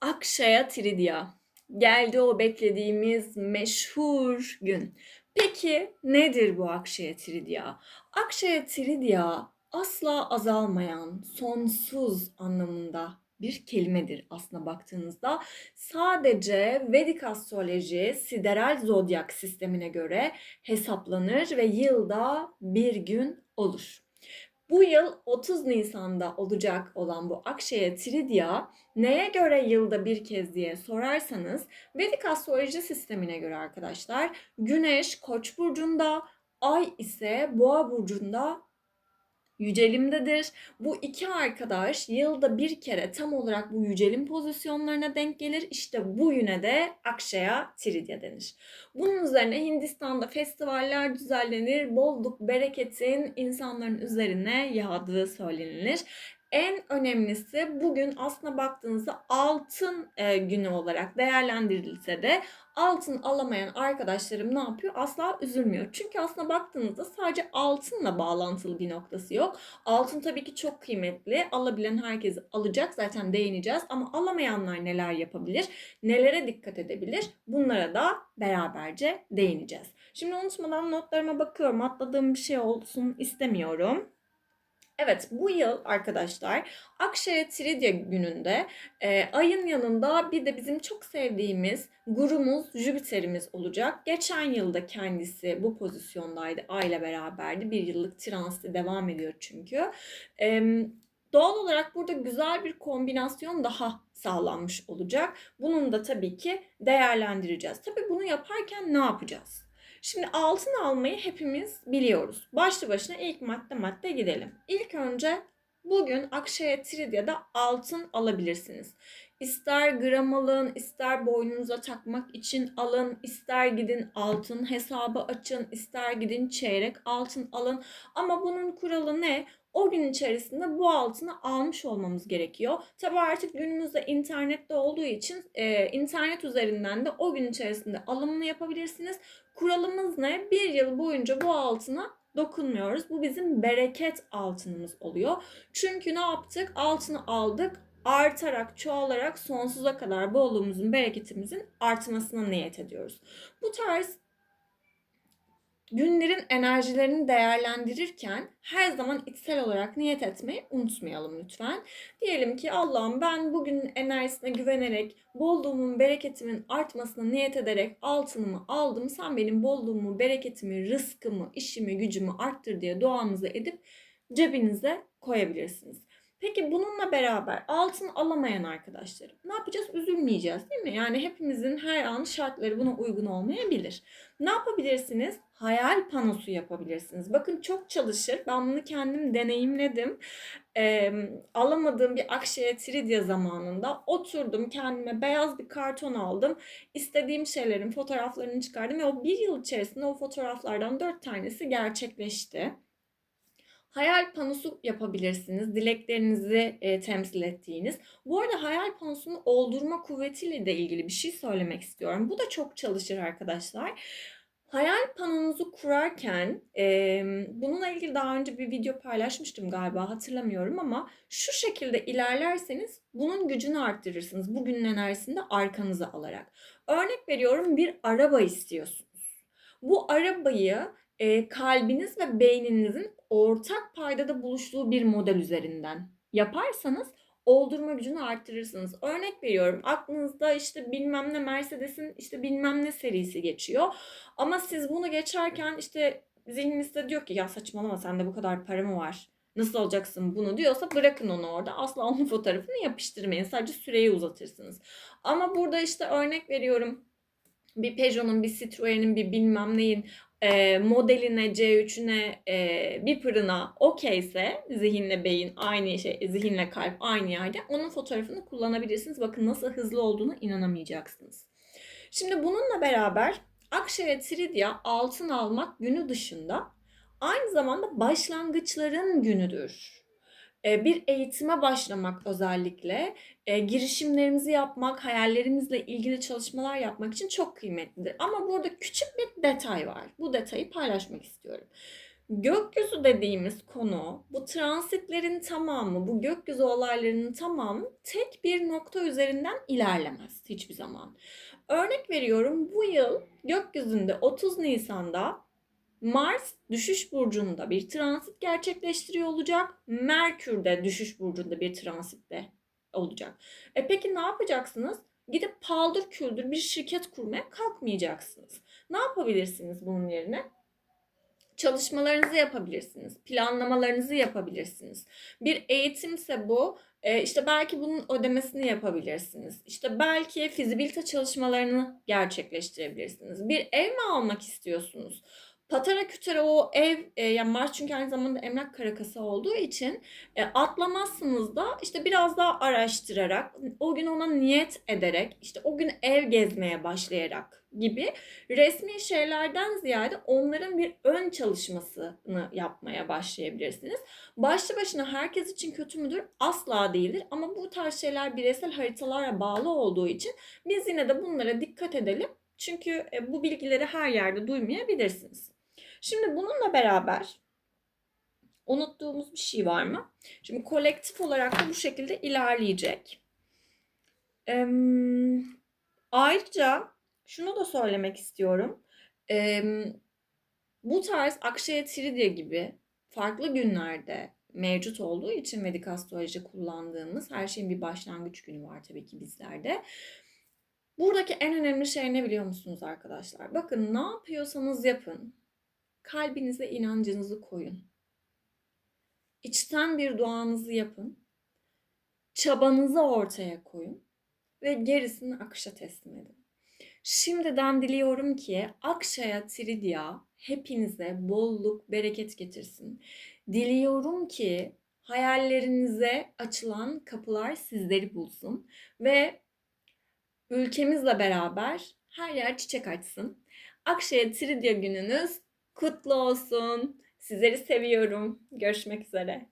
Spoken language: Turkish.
Akşaya Tridia. Geldi o beklediğimiz meşhur gün. Peki nedir bu Akşaya Tridia? Akşaya Tridia asla azalmayan, sonsuz anlamında bir kelimedir aslında baktığınızda. Sadece Vedik astroloji sideral zodyak sistemine göre hesaplanır ve yılda bir gün olur. Bu yıl 30 Nisan'da olacak olan bu Akşaya Tridia neye göre yılda bir kez diye sorarsanız Vedik astroloji sistemine göre arkadaşlar Güneş Koç burcunda, Ay ise Boğa burcunda yücelimdedir. Bu iki arkadaş yılda bir kere tam olarak bu yücelim pozisyonlarına denk gelir. İşte bu yüne de Akşaya Tridya denir. Bunun üzerine Hindistan'da festivaller düzenlenir. Bolluk, bereketin insanların üzerine yağdığı söylenilir. En önemlisi bugün aslına baktığınızda altın e, günü olarak değerlendirilse de altın alamayan arkadaşlarım ne yapıyor? Asla üzülmüyor. Çünkü aslına baktığınızda sadece altınla bağlantılı bir noktası yok. Altın tabii ki çok kıymetli. Alabilen herkes alacak. Zaten değineceğiz. Ama alamayanlar neler yapabilir? Nelere dikkat edebilir? Bunlara da beraberce değineceğiz. Şimdi unutmadan notlarıma bakıyorum. Atladığım bir şey olsun istemiyorum. Evet bu yıl arkadaşlar Akşaya Tridya gününde e, ayın yanında bir de bizim çok sevdiğimiz gurumuz Jüpiter'imiz olacak. Geçen yılda kendisi bu pozisyondaydı. Ay ile beraberdi. Bir yıllık transit devam ediyor çünkü. E, doğal olarak burada güzel bir kombinasyon daha sağlanmış olacak. Bunun da tabii ki değerlendireceğiz. Tabii bunu yaparken ne yapacağız? Şimdi altın almayı hepimiz biliyoruz. Başlı başına ilk madde madde gidelim. İlk önce bugün Akşaya Tridya'da altın alabilirsiniz. İster gram alın, ister boynunuza takmak için alın, ister gidin altın hesabı açın, ister gidin çeyrek altın alın. Ama bunun kuralı ne? O gün içerisinde bu altını almış olmamız gerekiyor. Tabi artık günümüzde internette olduğu için e, internet üzerinden de o gün içerisinde alımını yapabilirsiniz. Kuralımız ne? Bir yıl boyunca bu altına dokunmuyoruz. Bu bizim bereket altınımız oluyor. Çünkü ne yaptık? Altını aldık, artarak, çoğalarak sonsuza kadar bolluğumuzun, bereketimizin artmasına niyet ediyoruz. Bu tarz günlerin enerjilerini değerlendirirken her zaman içsel olarak niyet etmeyi unutmayalım lütfen. Diyelim ki Allah'ım ben bugün enerjisine güvenerek bolluğumun, bereketimin artmasına niyet ederek altınımı aldım. Sen benim bolluğumu, bereketimi, rızkımı, işimi, gücümü arttır diye duanızı edip cebinize koyabilirsiniz. Peki bununla beraber altın alamayan arkadaşlarım ne yapacağız? Üzülmeyeceğiz değil mi? Yani hepimizin her an şartları buna uygun olmayabilir. Ne yapabilirsiniz? Hayal panosu yapabilirsiniz. Bakın çok çalışır. Ben bunu kendim deneyimledim. Ee, alamadığım bir Akşaya Tridya zamanında oturdum kendime beyaz bir karton aldım. İstediğim şeylerin fotoğraflarını çıkardım ve o bir yıl içerisinde o fotoğraflardan dört tanesi gerçekleşti. Hayal panosu yapabilirsiniz. Dileklerinizi e, temsil ettiğiniz. Bu arada hayal panosunu oldurma kuvvetiyle de ilgili bir şey söylemek istiyorum. Bu da çok çalışır arkadaşlar. Hayal panonuzu kurarken e, bununla ilgili daha önce bir video paylaşmıştım galiba hatırlamıyorum ama şu şekilde ilerlerseniz bunun gücünü arttırırsınız. Bugünün enerjisini de arkanıza alarak. Örnek veriyorum bir araba istiyorsunuz. Bu arabayı e, kalbiniz ve beyninizin ortak paydada buluştuğu bir model üzerinden yaparsanız oldurma gücünü arttırırsınız. Örnek veriyorum aklınızda işte bilmem ne Mercedes'in işte bilmem ne serisi geçiyor. Ama siz bunu geçerken işte zihninizde diyor ki ya saçmalama sende bu kadar para mı var? Nasıl alacaksın bunu diyorsa bırakın onu orada. Asla onun fotoğrafını yapıştırmayın. Sadece süreyi uzatırsınız. Ama burada işte örnek veriyorum bir Peugeot'un, bir Citroen'in, bir bilmem neyin e, modeline, C3'üne, e, bir pırına okeyse zihinle beyin aynı şey, zihinle kalp aynı yerde onun fotoğrafını kullanabilirsiniz. Bakın nasıl hızlı olduğunu inanamayacaksınız. Şimdi bununla beraber Akşaya Tridya altın almak günü dışında aynı zamanda başlangıçların günüdür. Bir eğitime başlamak özellikle girişimlerimizi yapmak, hayallerimizle ilgili çalışmalar yapmak için çok kıymetlidir. Ama burada küçük bir detay var. Bu detayı paylaşmak istiyorum. Gökyüzü dediğimiz konu, bu transitlerin tamamı, bu gökyüzü olaylarının tamamı tek bir nokta üzerinden ilerlemez hiçbir zaman. Örnek veriyorum bu yıl gökyüzünde 30 Nisan'da Mars düşüş burcunda bir transit gerçekleştiriyor olacak. Merkür de düşüş burcunda bir transitte olacak. E peki ne yapacaksınız? Gidip paldır küldür bir şirket kurmaya kalkmayacaksınız. Ne yapabilirsiniz bunun yerine? Çalışmalarınızı yapabilirsiniz. Planlamalarınızı yapabilirsiniz. Bir eğitimse bu e, işte belki bunun ödemesini yapabilirsiniz. İşte belki fizibilite çalışmalarını gerçekleştirebilirsiniz. Bir ev mi almak istiyorsunuz? Patara kütere o ev, e, yani Mars çünkü aynı zamanda emlak karakası olduğu için e, atlamazsınız da işte biraz daha araştırarak, o gün ona niyet ederek, işte o gün ev gezmeye başlayarak gibi resmi şeylerden ziyade onların bir ön çalışmasını yapmaya başlayabilirsiniz. Başlı başına herkes için kötü müdür? Asla değildir. Ama bu tarz şeyler bireysel haritalara bağlı olduğu için biz yine de bunlara dikkat edelim. Çünkü e, bu bilgileri her yerde duymayabilirsiniz. Şimdi bununla beraber unuttuğumuz bir şey var mı? Şimdi kolektif olarak da bu şekilde ilerleyecek. Ee, ayrıca şunu da söylemek istiyorum. Ee, bu tarz Akşaya Tridya gibi farklı günlerde mevcut olduğu için Vedik astroloji kullandığımız her şeyin bir başlangıç günü var tabii ki bizlerde. Buradaki en önemli şey ne biliyor musunuz arkadaşlar? Bakın ne yapıyorsanız yapın. Kalbinize inancınızı koyun. İçten bir duanızı yapın. Çabanızı ortaya koyun ve gerisini akışa teslim edin. Şimdiden diliyorum ki Akşaya Tridya hepinize bolluk, bereket getirsin. Diliyorum ki hayallerinize açılan kapılar sizleri bulsun ve ülkemizle beraber her yer çiçek açsın. Akşaya Tridya gününüz kutlu olsun. Sizleri seviyorum. Görüşmek üzere.